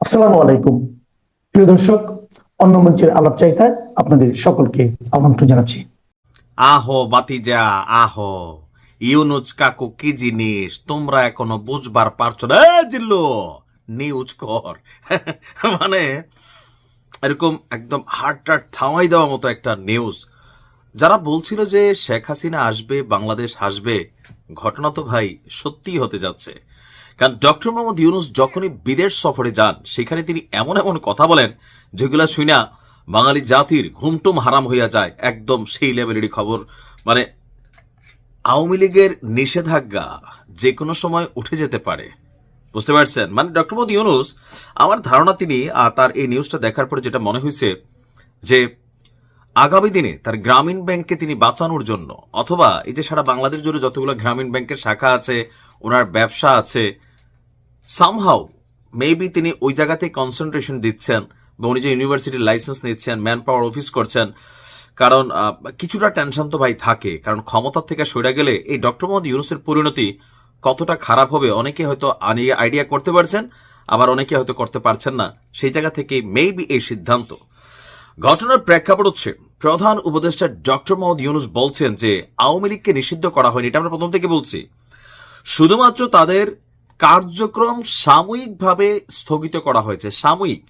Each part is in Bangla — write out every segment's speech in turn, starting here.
আসসালামু আলাইকুম। প্রিয় দর্শক, অন্য মঞ্চের আলাপ চাইতায় আপনাদের সকলকে আমন্ত্রণ জানাচ্ছি। আহো বাতিজা, আহো। ইউনুজ কাকু কি জিনিস? তোমরা এখনও বুঝবার পারছ না? জিল্লু, নিউজ কর। মানে এরকম একদম হার্ট টার্ট থামাই দেওয়ার মতো একটা নিউজ যারা বলছিল যে শেখ হাসিনা আসবে, বাংলাদেশ আসবে, ঘটনা তো ভাই সত্যিই হতে যাচ্ছে। কারণ ডক্টর মোহাম্মদ ইউনুস যখনই বিদেশ সফরে যান, সেখানে তিনি এমন এমন কথা বলেন, যেগুলা শুনা বাঙালি জাতির ঘুমটুম হারাম হইয়া যায়। একদম সেই লেভেলেরই খবর। মানে আওয়ামী লীগের নিষেধাজ্ঞা যে কোনো সময় উঠে যেতে পারে। বুঝতে পারছেন? মানে ডক্টর মোদী ইউনুস, আমার ধারণা তিনি তার এই নিউজটা দেখার পরে যেটা মনে হয়েছে যে আগামী দিনে তার গ্রামীণ ব্যাংককে তিনি বাঁচানোর জন্য, অথবা এই যে সারা বাংলাদেশ জুড়ে যতগুলো গ্রামীণ ব্যাংকের শাখা আছে, ওনার ব্যবসা আছে সামহাও মেবি তিনি ওই জায়গাতে কনসেন্ট্রেশন দিচ্ছেন বা উনি যে ইউনিভার্সিটির লাইসেন্স নিচ্ছেন ম্যান পাওয়ার অফিস করছেন, কারণ কিছুটা টেনশন তো ভাই থাকে, কারণ ক্ষমতা থেকে সরে গেলে এই ডক্টর মোহাম্মদ ইউনুসের পরিণতি কতটা খারাপ হবে অনেকে হয়তো আইডিয়া করতে পারছেন, আবার অনেকে হয়তো করতে পারছেন না। সেই জায়গা থেকে মেবি এই সিদ্ধান্ত। ঘটনার প্রেক্ষাপট হচ্ছে, প্রধান উপদেষ্টা ডক্টর মোহাম্মদ ইউনুস বলছেন যে আওয়ামী লীগকে নিষিদ্ধ করা হয়নি, এটা আমরা প্রথম থেকে বলছি। শুধুমাত্র তাদের কার্যক্রম সাময়িকভাবে স্থগিত করা হয়েছে। সাময়িক।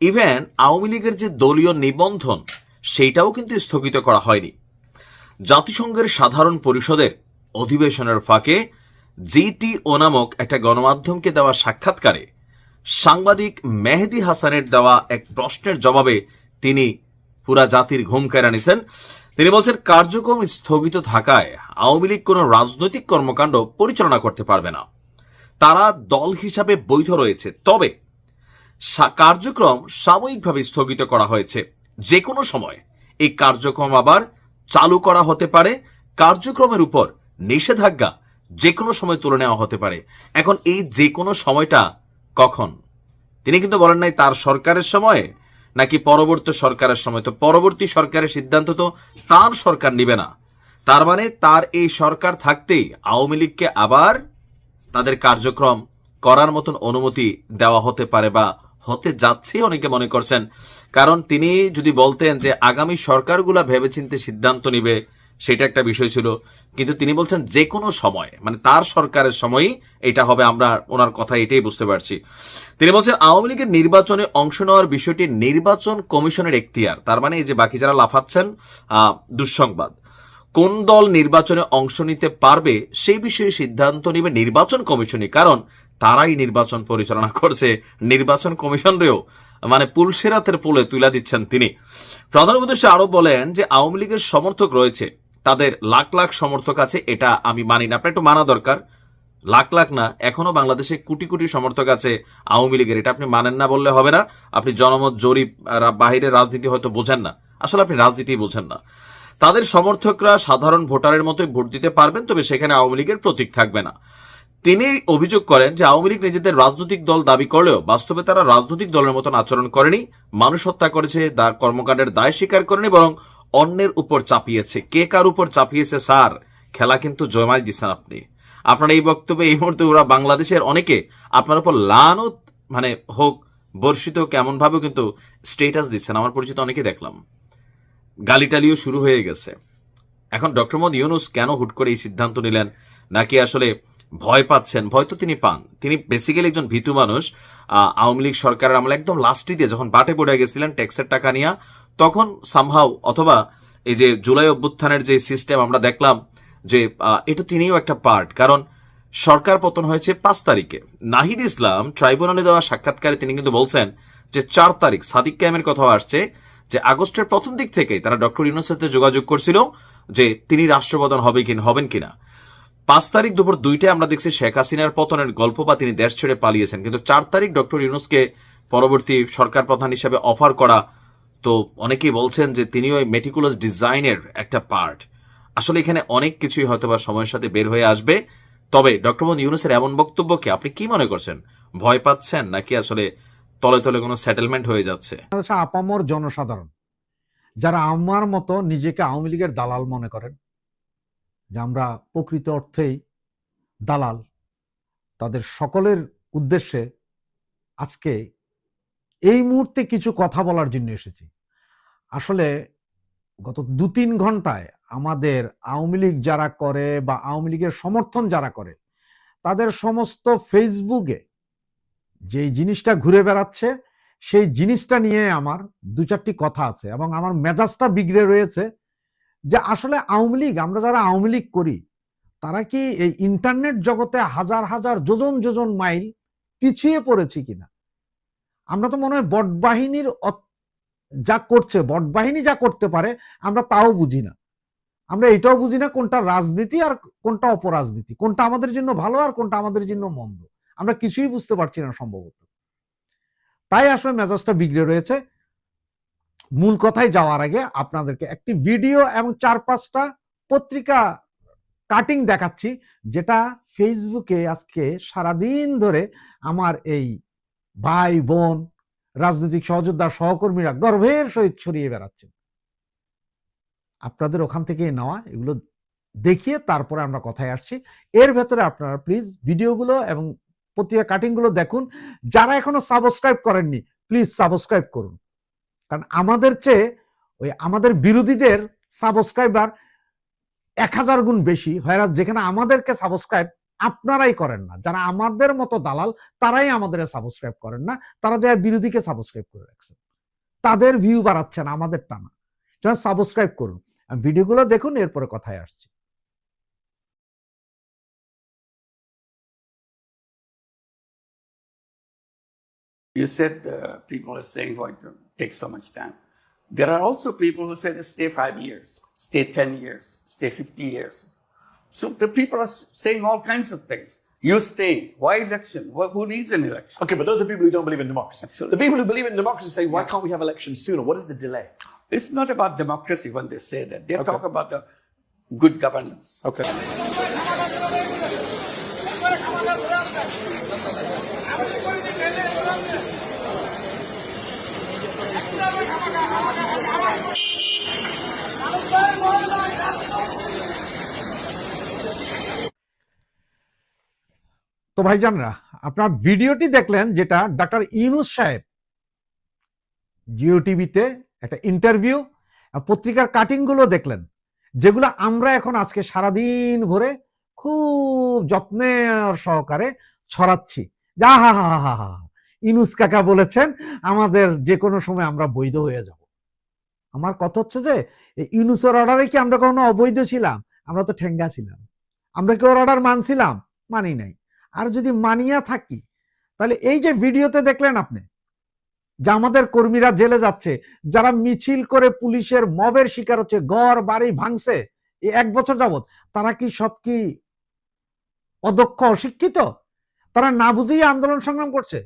ইভেন আওয়ামী লীগের যে দলীয় নিবন্ধন, সেইটাও কিন্তু স্থগিত করা হয়নি। জাতিসংঘের সাধারণ পরিষদের অধিবেশনের ফাঁকে জিটি ও নামক একটা গণমাধ্যমকে দেওয়া সাক্ষাৎকারে সাংবাদিক মেহেদি হাসানের দেওয়া এক প্রশ্নের জবাবে তিনি পুরা জাতির ঘুম কেড়ে নিছেন। তিনি বলছেন, কার্যক্রম স্থগিত থাকায় আওয়ামী লীগ কোনো রাজনৈতিক কর্মকাণ্ড পরিচালনা করতে পারবে না। তারা দল হিসাবে বৈধ রয়েছে। তবে কার্যক্রম সাময়িকভাবে স্থগিত করা হয়েছে। যে কোনো সময় এই কার্যক্রম আবার চালু করা হতে পারে। কার্যক্রমের উপর নিষেধাজ্ঞা যে কোনো সময় তুলে নেওয়া হতে পারে। এখন এই যে কোনো সময়টা কখন? তিনি কিন্তু বলেন নাই তার সরকারের সময়, নাকি পরবর্তী সরকারের সময়। তো পরবর্তী সরকারের সিদ্ধান্ত তো তার সরকার নিবে না। তার মানে তার এই সরকার থাকতেই আওয়ামী লীগকে আবার তাদের কার্যক্রম করার মতন অনুমতি দেওয়া হতে পারে বা হতে যাচ্ছে অনেকে মনে করছেন। কারণ তিনি যদি বলতেন যে আগামী সরকারগুলা ভেবেচিন্তে সিদ্ধান্ত নিবে, সেটা একটা বিষয় ছিল। কিন্তু তিনি বলছেন যে কোনো সময় মানে তার সরকারের সময়ই এটা হবে, আমরা ওনার কথা এটাই বুঝতে পারছি। তিনি বলছেন আওয়ামী লীগের নির্বাচনে অংশ নেওয়ার বিষয়টি নির্বাচন কমিশনের এখতিয়ার। তার মানে এই যে বাকি যারা লাফাচ্ছেন দুঃসংবাদ। কোন দল নির্বাচনে অংশ নিতে পারবে সেই বিষয়ে সিদ্ধান্ত নেবে নির্বাচন কমিশনই, কারণ তারাই নির্বাচন পরিচালনা করছে নির্বাচন কমিশনরেও মানে পুলসেরাতের পুলে তুলে দিচ্ছেন তিনি। প্রধান উপদেষ্টা আরও বলেন যে আওয়ামী লীগের সমর্থক রয়েছে, তাদের লাখ লাখ সমর্থক আছে, এটা আমি মানি না, আপনার একটু মানা দরকার। লাখ লাখ না এখনও বাংলাদেশে কোটি কোটি সমর্থক আছে আওয়ামী লীগের, এটা আপনি মানেন না বললে হবে না, আপনি জনমত জরিপ বাহিরের রাজনীতি হয়তো বোঝেন না। আসলে আপনি রাজনীতি বোঝেন না। তাদের সমর্থকরা সাধারণ ভোটারের মতোই ভোট দিতে পারবেন, তবে সেখানে আওয়ামী লীগের প্রতীক থাকবে না। তিনি অভিযোগ করেন যে আওয়ামী লীগ নিজেদের রাজনৈতিক দল দাবি করলেও বাস্তবে তারা রাজনৈতিক দলের মতন আচরণ করেনি। মানুষ হত্যা করেছে, দা- কর্মকাণ্ডের দায় স্বীকার করেনি, বরং অন্যের উপর চাপিয়েছে। কে কার উপর চাপিয়েছে, স্যার? খেলা কিন্তু জমাই দিচ্ছেন আপনি। আপনার এই বক্তব্যে এই মুহূর্তে ওরা বাংলাদেশের অনেকে আপনার উপর লানত মানে হোক, বর্ষিত কেমন ভাবে কিন্তু স্টেটাস দিচ্ছেন। আমার পরিচিত অনেকে দেখলাম। গালিটালিও শুরু হয়ে গেছে। এখন ডক্টর মোহাম্মদ ইউনুস কেন হুট করে এই সিদ্ধান্ত নিলেন? নাকি আসলে ভয় পাচ্ছেন? ভয় তো তিনি পান। তিনি বেসিক্যালি একজন ভীতু মানুষ। আওয়ামী লীগ সরকারের আমলে একদম লাস্টিতে যখন বাটে পড়ে গেছিলেন ট্যাক্সের টাকা নিয়ে, তখন সামহাও অথবা এই যে জুলাই অভ্যুত্থানের যে সিস্টেম আমরা দেখলাম যে এটা তিনিও একটা পার্ট কারণ সরকার পতন হয়েছে পাঁচ তারিখে। নাহিদ ইসলাম ট্রাইব্যুনালে দেওয়া সাক্ষাৎকারে তিনি কিন্তু বলছেন যে, চার তারিখ সাদিক ক্যামের কথা আসছে। যে আগস্টের প্রথম দিক থেকে তারা ডক্টর ইউনুসের সাথে যোগাযোগ করছিল যে তিনি রাষ্ট্রপ্রধান হবে কিনা হবেন কিনা। পাঁচ তারিখ দুপুর দুইটায় আমরা দেখছি শেখ হাসিনার পতনের গল্প বা তিনি দেশ ছেড়ে পালিয়েছেন। কিন্তু চার তারিখ ডক্টর ইউনুসকে পরবর্তী সরকার প্রধান হিসাবে অফার করা তো অনেকেই বলছেন যে তিনি ওই মেটিকুলাস ডিজাইনের একটা পার্ট আসলে এখানে অনেক কিছুই হয়তো বা সময়ের সাথে বের হয়ে আসবে। তবে ডক্টর মোহাম্মদ ইউনুসের এমন বক্তব্যকে আপনি কি মনে করছেন? ভয় পাচ্ছেন নাকি আসলে তলে তলে কোনো সেটেলমেন্ট হয়ে যাচ্ছে। আপামর জনসাধারণ। যারা আমার মতো নিজেকে আওয়ামী লীগের দালাল মনে করেন, যে আমরা প্রকৃত অর্থেই দালাল, তাদের সকলের উদ্দেশ্যে আজকে এই মুহূর্তে কিছু কথা বলার জন্য এসেছি। আসলে গত দু তিন ঘন্টায় আমাদের আওয়ামী লীগ যারা করে বা আওয়ামী লীগের সমর্থন যারা করে, তাদের সমস্ত ফেসবুকে যে জিনিসটা ঘুরে বেড়াচ্ছে, সেই জিনিসটা নিয়ে আমার দু চারটি কথা আছে এবং আমার মেজাজটা বিগড়ে রয়েছে যে আসলে আওয়ামী লীগ, আমরা যারা আওয়ামী লীগ করি, তারা কি এই ইন্টারনেট জগতে হাজার হাজার যোজন যোজন মাইল পিছিয়ে পড়েছি কিনা? আমরা তো মনে হয় বট বাহিনীর যা করছে বট বাহিনী যা করতে পারে, আমরা তাও বুঝি না। আমরা এটাও বুঝি না কোনটা রাজনীতি আর কোনটা অপরাজনীতি, কোনটা আমাদের জন্য ভালো আর কোনটা আমাদের জন্য মন্দ। আমরা কিছুই বুঝতে পারছি না সম্ভবত। তাই আসলে মেজাজটা বিগড়ে রয়েছে। মূল কথায় যাওয়ার আগে আপনাদেরকে একটি ভিডিও এবং চার পাঁচটা পত্রিকা কাটিং দেখাচ্ছি, যেটা ফেসবুকে আজকে সারাদিন ধরে আমার এই ভাই, বোন, রাজনৈতিক সহযোদ্ধা, সহকর্মীরা গর্বের সহিত ছড়িয়ে বেড়াচ্ছেন আপনাদের ওখান থেকে নেওয়া, এগুলো দেখিয়ে তারপরে আমরা কথায় আসছি। এর ভেতরে আপনারা প্লিজ ভিডিওগুলো এবং পত্রিকা কাটিংগুলো দেখুন। যারা এখনও সাবস্ক্রাইব করেননি প্লিজ সাবস্ক্রাইব করুন। কারণ আমাদের চেয়ে ওই আমাদের বিরোধীদের সাবস্ক্রাইবার এক হাজার গুণ বেশি হয়রাজ যেখানে আমাদেরকে সাবস্ক্রাইব আপনারাই করেন না। যারা আমাদের মতো দালাল, তারাই আমাদের সাবস্ক্রাইব করেন না। তারা যায় বিরোধীকে সাবস্ক্রাইব করে রাখছেন তাদের ভিউ বাড়াচ্ছেন আমাদের টানা যখন সাবস্ক্রাইব করুন। ভিডিওগুলো দেখুন, এরপরে কথায় আসছি। You said uh, people are saying why it takes so much time. There are also people who say stay five years, stay 10 years, stay 50 years. So the people are saying all kinds of things. You stay. Why election? Wh- Who needs an election? Okay, but those are people who don't believe in democracy. Absolutely. The people who believe in democracy say, why can't we have elections sooner? What is the delay? It's not about democracy when they say that. They Okay. talk about the good governance. Okay. তো ভাইজানরা, আপনার ভিডিওটি দেখলেন যেটা ডাক্তার ইউনুস সাহেব জিও টিভিতে একটা ইন্টারভিউ পত্রিকার কাটিংগুলো দেখলেন, যেগুলো আমরা এখন আজকে সারাদিন ভরে খুব যত্নের সহকারে ছড়াচ্ছি। যা হা হা হা হা ইনুস কাকা বলেছেন, আমাদের যে কোনো সময় আমরা বৈধ হয়ে যাব। আমার কথা হচ্ছে যে, এই ইউনুসের অর্ডারে কি আমরা কখনো অবৈধ ছিলাম? আমরা তো ঠেঙ্গা ছিলাম। আমরা কি ওর অর্ডার মানছিলাম? মানি নাই। আর যদি মানিয়া থাকি, তাহলে এই যে ভিডিওতে দেখলেন আপনি, যে আমাদের কর্মীরা জেলে যাচ্ছে, যারা মিছিল করে পুলিশের মবের শিকার হচ্ছে, ঘর, বাড়ি ভাঙছে এক বছর যাবত তারা কি সব কি অদক্ষ, অশিক্ষিত, তারা না বুঝেই আন্দোলন সংগ্রাম করছে।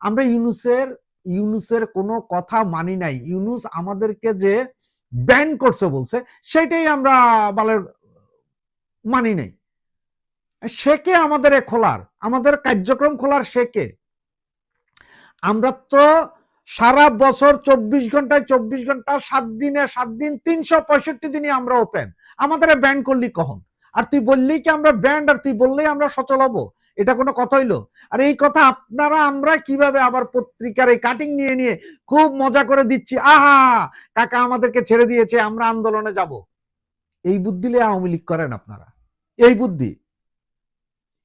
আমরা ইউনুসের ইউনুসের কোনো কথা মানি নাই। ইউনুস আমাদেরকে যে ব্যান করছে বলছে, সেটাই আমরা বালের মানি নাই। সে কে আমাদের খোলার? আমাদের কার্যক্রম খোলার সে কে? আমরা তো সারা বছর চব্বিশ ঘন্টায় চব্বিশ ঘণ্টা সাত দিনে সাত দিন তিনশো পঁয়ষট্টি দিনই আমরা ওপেন আমাদের ব্যান্ড করলি কখন? আর তুই বললেই কি আমরা ব্র্যান্ড আর তুই বললেই আমরা সচল হব? এটা কোনো কথা হইল? আর এই কথা আপনারা, আমরা কীভাবে আবার পত্রিকার এই কাটিং নিয়ে নিয়ে খুব মজা করে দিচ্ছি? আহা! কাকা আমাদেরকে ছেড়ে দিয়েছে, আমরা আন্দোলনে যাব। এই বুদ্ধি বুদ্ধিলে আওয়ামী লীগ করেন আপনারা। এই বুদ্ধি।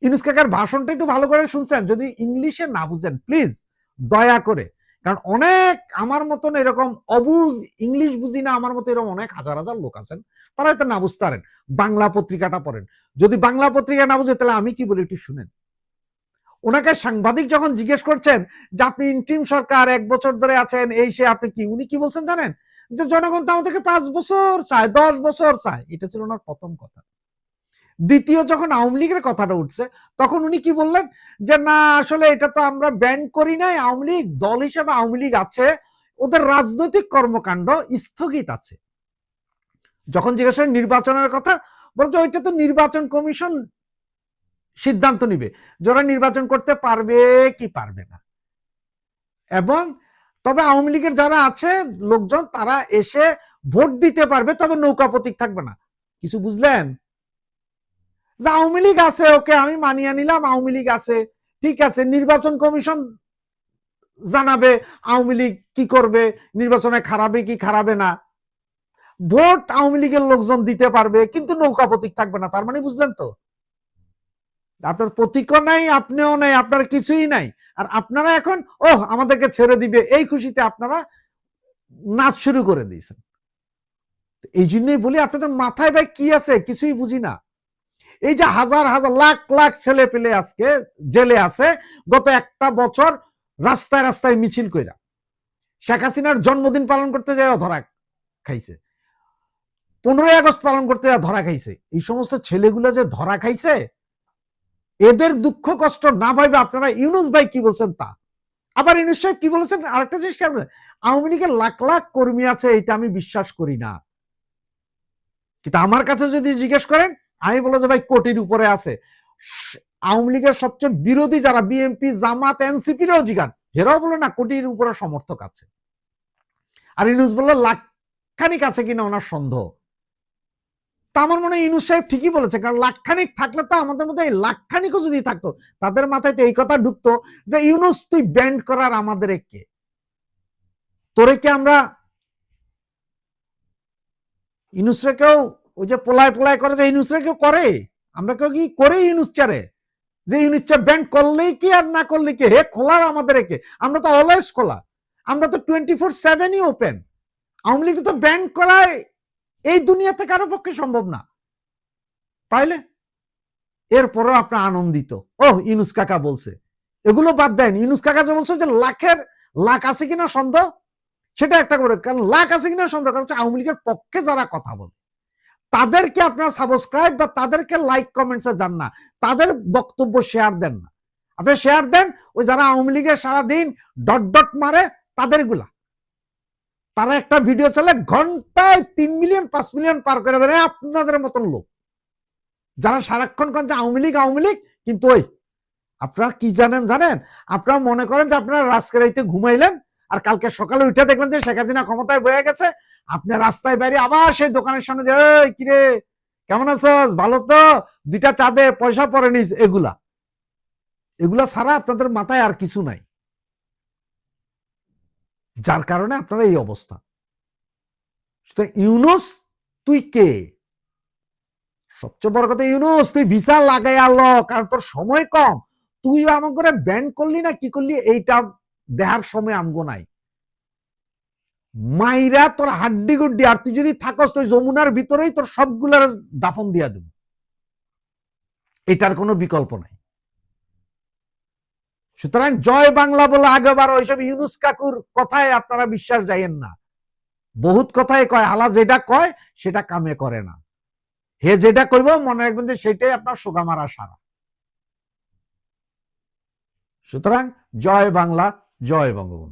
ইনুস কাকার ভাষণটা একটু ভালো করে শুনছেন, যদি ইংলিশে না বুঝেন প্লিজ দয়া করে। কারণ অনেক আমার মতন এরকম অবুজ ইংলিশ বুঝি না, আমার মতো এরকম অনেক হাজার হাজার লোক আছেন, তারা হয়তো না বুঝতে পারেন। বাংলা পত্রিকাটা পড়েন। যদি বাংলা পত্রিকা না বুঝে, তাহলে আমি কি বলি একটু শুনেন। ওনাকে সাংবাদিক যখন জিজ্ঞেস করছেন যে আপনি ইন্টিম সরকার, এক বছর ধরে আছেন, এই সে, আপনি কি, উনি কি বলছেন জানেন? যে জনগণ তো আমাদেরকে পাঁচ বছর চায়, দশ বছর চায়। এটা ছিল ওনার প্রথম কথা। দ্বিতীয় যখন আওয়ামী লীগের কথাটা উঠছে, তখন উনি কি বললেন? যে না, আসলে এটা তো আমরা ব্যান করি নাই, আওয়ামী লীগ, দল হিসেবে আওয়ামী লীগ আছে, ওদের রাজনৈতিক কর্মকাণ্ড স্থগিত আছে। যখন জিজ্ঞাসা নির্বাচনের কথা, বলছে ওইটা তো নির্বাচন কমিশন সিদ্ধান্ত নিবে যারা নির্বাচন করতে পারবে কি পারবে না। এবং তবে আওয়ামী লীগের যারা আছে, লোকজন, তারা এসে ভোট দিতে পারবে, তবে নৌকা প্রতীক থাকবে না। কিছু বুঝলেন? যে আওয়ামী লীগ আছে, ওকে আমি মানিয়ে নিলাম, আওয়ামী লীগ আছে। ঠিক আছে, নির্বাচন কমিশন জানাবে আওয়ামী লীগ কি করবে, নির্বাচনে খারাপে কি খারাপে না। ভোট আওয়ামী লীগের লোকজন দিতে পারবে, কিন্তু নৌকা প্রতীক থাকবে না, তার মানে বুঝলেন তো? আপনার প্রতীকও নাই, আপনিও নাই, আপনার কিছুই নাই। আর আপনারা এখন ও আমাদেরকে ছেড়ে দিবে, এই খুশিতে আপনারা নাচ শুরু করে দিয়েছেন। এই জন্যই বলি, আপনাদের মাথায় ভাই কি আছে? কিছুই বুঝি না। এই যে হাজার হাজার লাখ লাখ ছেলে পেলে আজকে জেলে আছে, গত একটা বছর রাস্তায় রাস্তায় মিছিল কইরা। শেখ হাসিনার জন্মদিন পালন করতে যায় ধরা খাইছে। পনেরোই আগস্ট পালন করতে যায় ধরা খাইছে। এই সমস্ত ছেলেগুলো যে ধরা খাইছে, এদের দুঃখ কষ্ট না ভাইবে আপনারা ইউনুস ভাই কি বলছেন তা? আবার ইউনুস সাহেব কি বলেছেন? আরেকটা জিনিস খেয়াল আওয়ামী লীগের লাখ লাখ কর্মী আছে, এটা আমি বিশ্বাস করি না। কিন্তু আমার কাছে যদি জিজ্ঞেস করেন আমি বলব যে ভাই কোটির উপরে আছে। আওয়ামী লীগের সবচেয়ে বিরোধী যারা বিএনপি জামাত এনসিপিরও জিগান হেরাও বলে না, কোটির উপরে সমর্থক আছে। আর ইউনুস বলল লাখ খানিক আছে কিনা ওনার সন্দেহ। তা আমার মনে হয় ইউনুস সাহেব ঠিকই বলেছে, কারণ লাখখানিক থাকলে তো আমাদের মধ্যে এই লাখখানিকও যদি থাকতো, তাদের মাথায় তো এই কথা ঢুকতো যে, ইউনুস, তুই ব্যান্ড করার আমাদের কে? তোরে কি আমরা ইউনুসরে কেউ ওই যে পোলায় পোলায় করে যে ইউনুসরে কেউ করে? আমরা কেউ কি করে ইউনুস চারে যে ইউনুস চা ব্যান্ড করলেই কি আর না করলে কি? হে খোলার আমাদের কে আমরা তো অলওয়েজ খোলা। আমরা তো টোয়েন্টি ফোর সেভেনই ওপেন আওয়ামী লীগ তো ব্যান্ড করায় এই দুনিয়াতে কারও পক্ষে সম্ভব না। তাইলে? এরপরও আপনার আনন্দিত। ও ইনুস কাকা বলছে। এগুলো বাদ দেন। ইনুস কাকা যে বলছে যে লাখের লাখ আছে কিনা সন্দেহ? সেটা একটা করে। কারণ লাখ আছে কিনা সন্দেহ? কারণ আওয়ামী লীগের পক্ষে যারা কথা বলে। তাদেরকে আপনারা সাবস্ক্রাইব বা তাদেরকে লাইক কমেন্টসে যান না। তাদের বক্তব্য শেয়ার দেন না। আপনি শেয়ার দেন, ওই যারা আওয়ামী লীগের সারাদিন ডট ডট মারে, তাদেরগুলা। তারা একটা ভিডিও চালে ঘন্টায় তিন মিলিয়ন পাঁচ মিলিয়ন পার করে দেয়, আপনাদের মতন লোক। যারা সারাক্ষণ কন যে আওয়ামী লীগ আওয়ামী লীগ, কিন্তু ওই, আপনারা কি জানেন জানেন? আপনারা মনে করেন যে আপনারা রাজকেরাইতে ঘুমাইলেন আর কালকে সকালে উঠে দেখলেন যে শেখ হাসিনা ক্ষমতায় বয়ে গেছে। আপনি রাস্তায় বাইরে আবার সেই দোকানের সামনে যে কিরে কেমন আছস? ভালো তো? দুইটা চাঁদে পয়সা পরে নিস, এগুলা। এগুলা ছাড়া আপনাদের মাথায় আর কিছু নাই। যার কারণে আপনারা এই অবস্থা। ইউনুস, তুই কে? সবচেয়ে বড় কথা ইউনুস, তুই ভিসা লাগাই আলো কারণ তোর সময় কম। তুই আমার করে ব্যান করলি না, কি করলি? এইটা দেহার সময় আমগো নাই। মাইরা তোর হাড্ডি গুড্ডি আর তুই যদি থাকস তুই যমুনার ভিতরেই তোর সবগুলার দাফন দিয়া দেব। এটার কোনো বিকল্প নাই। সুতরাং জয় বাংলা বলে আগেবার ওইসব ইউনুস কাকুর কথায় আপনারা বিশ্বাস যাইয়েন না। বহুত কথাই কয় হালা যেটা কয়, সেটা কামে করে না। হে যেটা কইব, মনে রাখবেন যে সেটাই আপনার সোগামারা সারা। সুতরাং জয় বাংলা জয় বঙ্গবন্ধু।